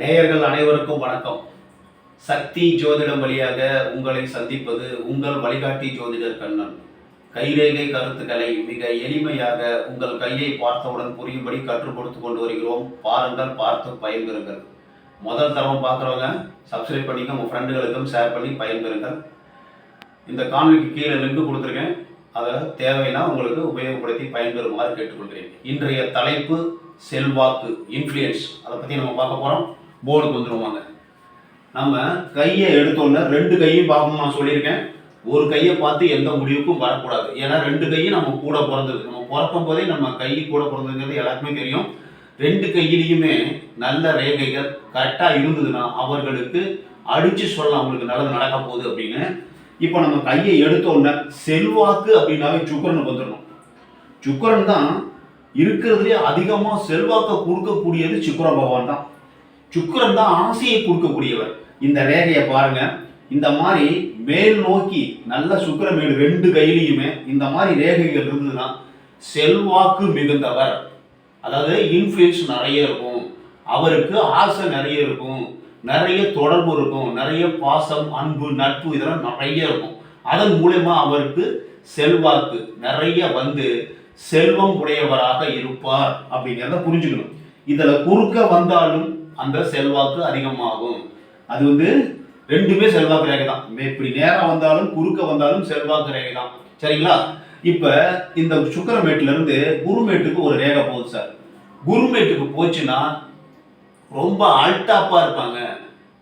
நேயர்கள் அனைவருக்கும் வணக்கம். சக்தி ஜோதிடம் வழியாக உங்களை சந்திப்பது உங்கள் வழிகாட்டி ஜோதிடர் கண்ணன். கைரேகை கருத்துக்களை மிக எளிமையாக உங்கள் கையை பார்த்தவுடன் புரியும்படி கற்றுக் கொடுத்து கொண்டு வருகிறோம். பாருங்கள் பார்த்து பயன்பெறுங்கள். முதல் தரம் பார்க்குறவங்க சப்ஸ்கிரைப் பண்ணிக்க உங்கள் ஃப்ரெண்டுகளுக்கும் ஷேர் பண்ணி பயன்பெறுங்கள். இந்த காணொலிக்கு கீழே லிங்க் கொடுத்துருக்கேன். அதை தேவைன்னா உங்களுக்கு உபயோகப்படுத்தி பயன்பெறுமாறு கேட்டுக்கொள்கிறேன். இன்றைய தலைப்பு செல்வாக்கு இன்ஃப்ளூயன்ஸ் அதை பற்றி நம்ம பார்க்க போகிறோம் போர்டுக்கு வந்துடுவாங்க நம்ம கையை எடுத்தோன்னே ரெண்டு கையும் பார்க்கணும் நான் சொல்லியிருக்கேன். ஒரு கையை பார்த்து எந்த முடிவுக்கும் வரக்கூடாது. ஏன்னா ரெண்டு கையும் நம்ம கூட பிறந்தது. நம்ம பிறக்கும் போதே நம்ம கை கூட பிறந்ததுங்கிறது எல்லாருக்குமே தெரியும். ரெண்டு கையிலையுமே நல்ல ரேகைகள் கரெக்டாக இருந்ததுன்னா அவர்களுக்கு அடித்து சொல்லலாம் அவங்களுக்கு நல்லது நடக்க போகுது அப்படின்னு. இப்போ நம்ம கையை எடுத்தோன்னே செல்வாக்கு அப்படின்னாவே சுக்கரனுக்கு வந்துடணும். சுக்கரன் தான் இருக்கிறதுலே அதிகமாக செல்வாக்கை கொடுக்கக்கூடியது சுக்கர பகவான் தான். சுக்கரன் தான் ஆசையை கொடுக்கக்கூடியவர். இந்த ரேகையை பாருங்க. இந்த மாதிரி மேல் நோக்கி நல்ல சுக்கிரமேடு ரெண்டு கையிலையுமே இந்த மாதிரி ரேகைகள் இருந்ததுன்னா செல்வாக்கு மிகுந்தவர். அதாவது இன்ஃப்ளூயன்ஸ் நிறைய இருக்கும். அவருக்கு ஆசை நிறைய இருக்கும். நிறைய தொடர்பு இருக்கும். நிறைய பாசம் அன்பு நட்பு இதெல்லாம் நிறைய இருக்கும். அதன் மூலயமா அவருக்கு செல்வாக்கு நிறைய வந்து செல்வம் உடையவராக இருப்பார் அப்படிங்கிறத புரிஞ்சுக்கணும். இதில் குறுக்க வந்தாலும் அந்த செல்வாக்கு அதிகமாகும். அது வந்து ரெண்டுமே செல்வாக்கு ரேகை தான் இப்படி நேரம் வந்தாலும் குறுக்க வந்தாலும் செல்வாக்கு ரேகை தான் சரிங்களா? இப்ப இந்த சுக்கரமேட்டுல இருந்து குருமேட்டுக்கு ஒரு ரேகை போகுது சார். குருமேட்டுக்கு போச்சுன்னா ரொம்ப அல்டாப்பா இருப்பாங்க.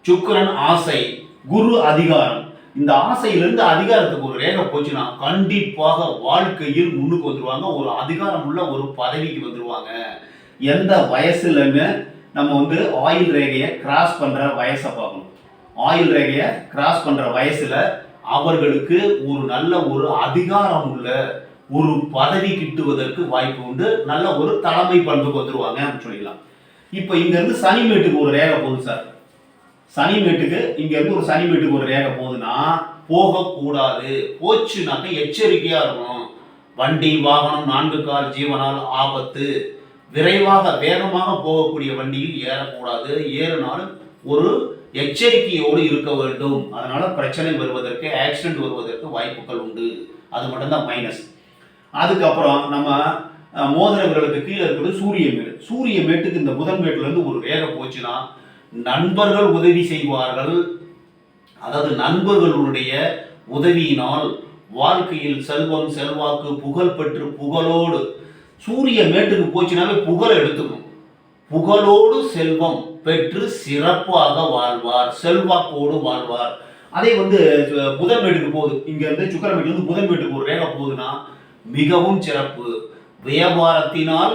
சுக்கரன் ஆசை குரு அதிகாரம். இந்த ஆசையிலிருந்து அதிகாரத்துக்கு ஒரு ரேகை போச்சுன்னா கண்டிப்பாக வாழ்க்கையில் முன்னுக்கு வந்துருவாங்க. ஒரு அதிகாரம் உள்ள ஒரு பதவிக்கு வந்துருவாங்க. எந்த வயசுலன்னு நம்ம வந்து ஆயில் ரேகையை கிராஸ் பண்ணுற வயசை பார்க்கணும். ஆயில் ரேகையை கிராஸ் பண்ணுற வயசில் அவர்களுக்கு ஒரு நல்ல ஒரு அதிகாரம் உள்ள ஒரு பதவி கிட்டுவதற்கு வாய்ப்பு உண்டு. நல்ல ஒரு தலைமை பண்புக்கு வந்துருவாங்க அப்படின்னு சொல்லிக்கலாம். இப்போ இங்கேருந்து சனிமேட்டுக்கு ஒரு ரேகை போகுது சார். சனிமேட்டுக்கு இங்கேருந்து ஒரு சனிமேட்டுக்கு ஒரு ரேகை போகுதுன்னா போகக்கூடாது. போச்சுனாக்க எச்சரிக்கையாக இருக்கணும். வண்டி வாகனம் நான்கு கால் ஜீவனால் ஆபத்து. விரைவாக வேகமாக போகக்கூடிய வண்டியில் ஏறக்கூடாது. ஏறினாலும் ஒரு எச்சரிக்கையோடு இருக்க வேண்டும். அதனால பிரச்சனை வருவதற்கு ஆக்சிடென்ட் வருவதற்கு வாய்ப்புகள் உண்டு. அது மட்டும்தான் மைனஸ் அதுக்கப்புறம் நம்ம மோதிரங்களுக்கு கீழே இருக்கிறது சூரிய மேடு. சூரிய மேட்டுக்கு இந்த புதன் மேட்டுலேருந்து ஒரு வேகம் போச்சுன்னா நண்பர்கள் உதவி செய்வார்கள். அதாவது நண்பர்களுடைய உதவியினால் வாழ்க்கையில் செல்வம் செல்வாக்கு புகழ் பெற்று புகழோடு சூரிய மேட்டுக்கு போச்சுனாவே புகழை எடுத்துக்கும். புகழோடு செல்வம் பெற்று சிறப்பாக வாழ்வார் செல்வாக்கோடு வாழ்வார். அதே வந்து புதன் வீட்டுக்கு போகுது. இங்கேருந்து இருந்து சுக்கரமேட்டுல வந்து புதன் வீட்டுக்கு ஒரு ரேகை போகுதுன்னா மிகவும் சிறப்பு. வியாபாரத்தினால்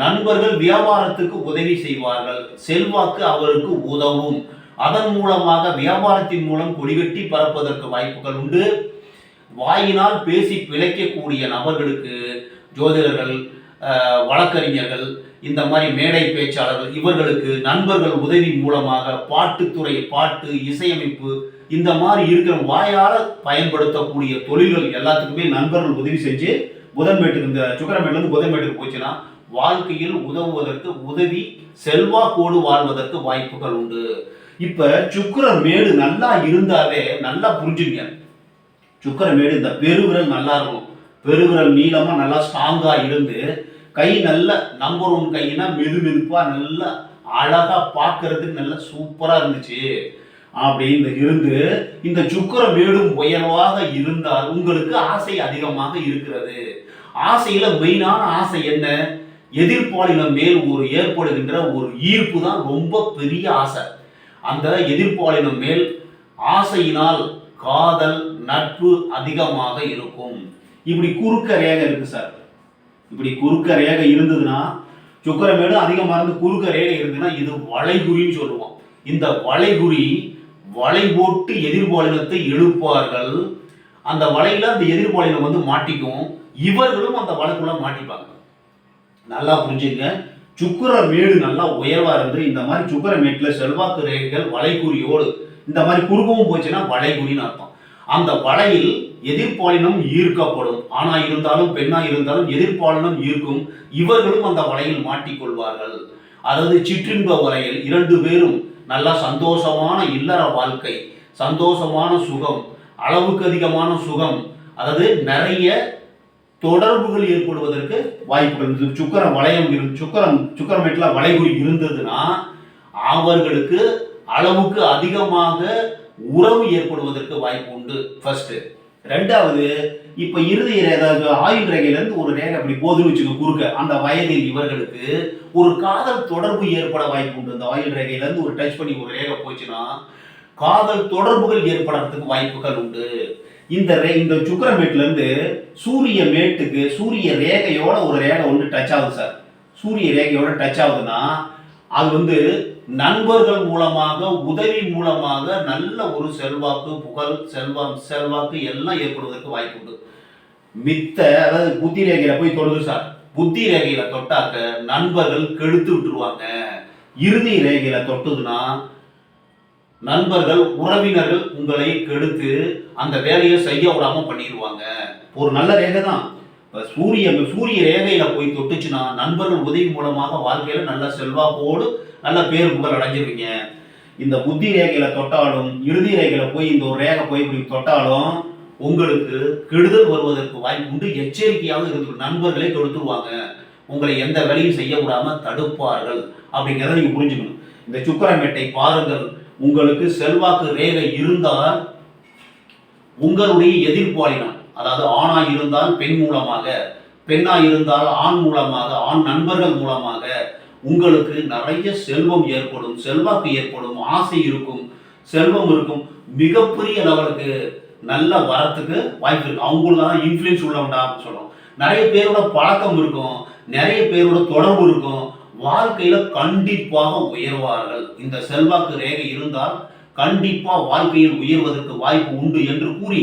நண்பர்கள் வியாபாரத்துக்கு உதவி செய்வார்கள். செல்வாக்கு அவருக்கு உதவும். அதன் மூலமாக வியாபாரத்தின் மூலம் கொடிகட்டி பறப்பதற்கு வாய்ப்புகள் உண்டு. வாயினால் பேசி பிழைக்கக்கூடிய நபர்களுக்கு ஜோதிடர்கள் வழக்கறிஞர்கள் இந்த மாதிரி மேடை பேச்சாளர்கள் இவர்களுக்கு நண்பர்கள் உதவி மூலமாக பாட்டுத்துறை பாட்டு இசையமைப்பு இந்த மாதிரி இருக்கிற வாயால் பயன்படுத்தக்கூடிய தொழில்கள் எல்லாத்துக்குமே நண்பர்கள் உதவி செஞ்சு புதன்பேட்டுக்கு இந்த சுக்கரமேட்டிலிருந்து புதன்பேட்டுக்கு போச்சுன்னா வாழ்க்கையில் உதவுவதற்கு உதவி செல்வாக்கோடு வாழ்வதற்கு வாய்ப்புகள் உண்டு. இப்ப சுக்கிரமேடு நல்லா இருந்தாவே நல்லா புரிஞ்சுங்க. சுக்கிரமேடு இந்த பெருவிரல் நல்லா இருக்கும் பெருவிரல் நீளமாக நல்லா ஸ்ட்ராங்காக இருந்து கை நல்ல நம்பர் ஒன் கைனா மெது மெதுப்பாக நல்லா அழகாக பார்க்கறதுக்கு நல்லா சூப்பராக இருந்துச்சு. அப்படின்னு இருந்து இந்த சுக்கிர மேடும் உயர்வாக இருந்தால் உங்களுக்கு ஆசை அதிகமாக இருக்கிறது. ஆசையில மெயினான ஆசை என்ன? எதிர்ப்பாளினம் மேல் ஒரு ஏற்படுகின்ற ஒரு ஈர்ப்பு தான் ரொம்ப பெரிய ஆசை. அந்த எதிர்ப்பாளினம் மேல் ஆசையினால் காதல் நட்பு அதிகமாக இருக்கும். இப்படி குறுக்க ரேகை இருக்கு சார். இப்படி குறுக்க ரேகை இருந்ததுன்னா சுக்கரமேடு அதிகமாக இருந்து குறுக்க ரேகை இருந்ததுன்னா இது வளைகுறின்னு சொல்லுவோம். இந்த வளைகுறி வளை போட்டு எதிர்பாலினத்தை எழுப்பார்கள். அந்த வலையில அந்த எதிர்பாலினம் வந்து மாட்டிக்கும். இவர்களும் அந்த வலைக்குள்ள மாட்டிப்பாங்க. நல்லா புரிஞ்சுங்க. சுக்கர மேடு நல்லா உயர்வா இருந்து இந்த மாதிரி சுக்கர மேட்டில் செல்வாக்கு ரேகைகள் வளைகுறியோடு இந்த மாதிரி குறுக்கவும் போச்சுன்னா வளைகுறின்னு அர்த்தம். அந்த வலையில் எதிர்பாலினம் ஈர்க்கப்படும். ஆணா இருந்தாலும் பெண்ணா இருந்தாலும் எதிர்பாலினம் ஈர்க்கும். இவர்களும் அந்த வலையில் மாட்டிக்கொள்வார்கள். அதாவது சிற்றின்ப வலையில் இரண்டு பேரும் நல்லா சந்தோஷமான இல்லற வாழ்க்கை சந்தோஷமான சுகம் அளவுக்கு அதிகமான சுகம் அதாவது நிறைய தொடர்புகள் ஏற்படுவதற்கு வாய்ப்புகள் இருந்தது சுக்கர வளையம் இரு சுக்கரம் சுக்கரமேட்டில் வளைகுறி இருந்ததுன்னா அவர்களுக்கு அளவுக்கு அதிகமாக உறவு ஏற்படுவதற்கு வாய்ப்பு உண்டு. ஃபர்ஸ்ட் ரெண்டாவது இப்போ இறுதி ஏதாவது ஆயுள் ரேகையிலேருந்து ஒரு ரேகை அப்படி போதுன்னு வச்சுக்க குறுக்க. அந்த வயதில் இவர்களுக்கு ஒரு காதல் தொடர்பு ஏற்பட வாய்ப்பு உண்டு. அந்த ஆயுள் ரேகையிலேருந்து ஒரு டச் பண்ணி ஒரு ரேகை போச்சுன்னா காதல் தொடர்புகள் ஏற்படுறதுக்கு வாய்ப்புகள் உண்டு. இந்த ரே இந்த சுக்கரமேட்லேருந்து சூரிய மேட்டுக்கு சூரிய ரேகையோட ஒரு ரேகை ஒன்று டச் ஆகுது சார் சூரிய ரேகையோட டச் ஆகுதுன்னா அது வந்து நண்பர்கள் மூலமாக உதவி மூலமாக நல்ல ஒரு செல்வாக்கு புகழ் செல்வம் செல்வாக்கு எல்லாம் ஏற்படுவதற்கு வாய்ப்பு உண்டு. மித்த அதாவது புத்தி ரேகையில போய் தொடுது சார். புத்தி ரேகையில தொட்டாக்க நண்பர்கள் கெடுத்து விட்டுருவாங்க. இறுதி ரேகையில தொட்டுதுன்னா நண்பர்கள் உறவினர்கள் உங்களை கெடுத்து அந்த வேலையை செய்ய விடாம பண்ணிடுவாங்க ஒரு நல்ல ரேகை தான். சூரிய சூரிய ரேகையில போய் தொட்டுச்சுன்னா நண்பர்கள் உதவி மூலமாக வாழ்க்கையில நல்ல செல்வாக்கோடு நல்ல பேர் புகழ் அடைஞ்சிருவீங்க. இந்த புத்தி ரேகையில தொட்டாலும் இறுதி ரேகையில போய் இந்த ஒரு ரேகை போய் இப்படி தொட்டாலும் உங்களுக்கு கெடுதல் வருவதற்கு வாய்ப்பு உண்டு. எச்சரிக்கையாக இருந்து நண்பர்களே கெடுத்துருவாங்க. உங்களை எந்த வேலையும் செய்ய விடாம தடுப்பார்கள். அப்படிங்கிறத நீங்க புரிஞ்சுக்கணும். இந்த சுக்கரமேட்டை பாருங்கள். உங்களுக்கு செல்வாக்கு ரேகை இருந்தால் உங்களுடைய எதிர்பாலினம் அதாவது ஆணாக இருந்தால் பெண் மூலமாக பெண்ணாக இருந்தால் ஆண் மூலமாக ஆண் நண்பர்கள் மூலமாக உங்களுக்கு நிறைய செல்வம் ஏற்படும் செல்வாக்கு ஏற்படும் ஆசை இருக்கும் செல்வம் இருக்கும். மிகப்பெரிய லெவலுக்கு நல்ல வரத்துக்கு வாய்ப்பு இருக்கு. அவங்களுக்கு தான் இன்ஃப்ளூயன்ஸ் உள்ளவன்டா அப்படின்னு சொல்றோம். நிறைய பேரோட பழக்கம் இருக்கும் நிறைய பேரோட தொடர்பு இருக்கும். வாழ்க்கையில கண்டிப்பாக உயர்வார்கள். இந்த செல்வாக்கு ரேகை இருந்தால் கண்டிப்பா வாழ்க்கையில் உயர்வதற்கு வாய்ப்பு உண்டு என்று கூறி